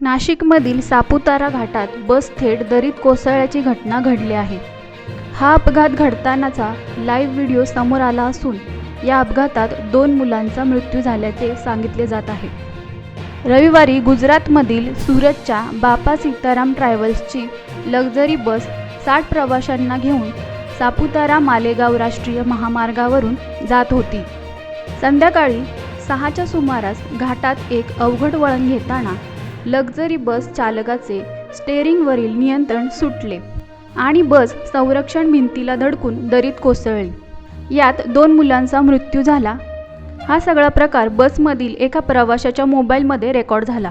नाशिकमधील सापुतारा घाटात बस थेट दरीत कोसळल्याची घटना घडली आहे. हा अपघात घडतानाचा लाईव्ह व्हिडिओ समोर आला असून या अपघातात दोन मुलांचा मृत्यू झाल्याचे सांगितले जात आहे. रविवारी गुजरातमधील सुरतच्या बापा सीताराम ट्रॅव्हल्सची लक्झरी बस साठ प्रवाशांना घेऊन सापुतारा मालेगाव राष्ट्रीय महामार्गावरून जात होती. संध्याकाळी सहाच्या सुमारास घाटात एक अवघड वळण घेताना लक्झरी बस चालकाचे स्टेअरिंगवरील नियंत्रण सुटले आणि बस संरक्षण भिंतीला धडकून दरीत कोसळली. यात दोन मुलांचा मृत्यू झाला. हा सगळा प्रकार बसमधील एका प्रवाशाच्या मोबाईलमध्ये रेकॉर्ड झाला.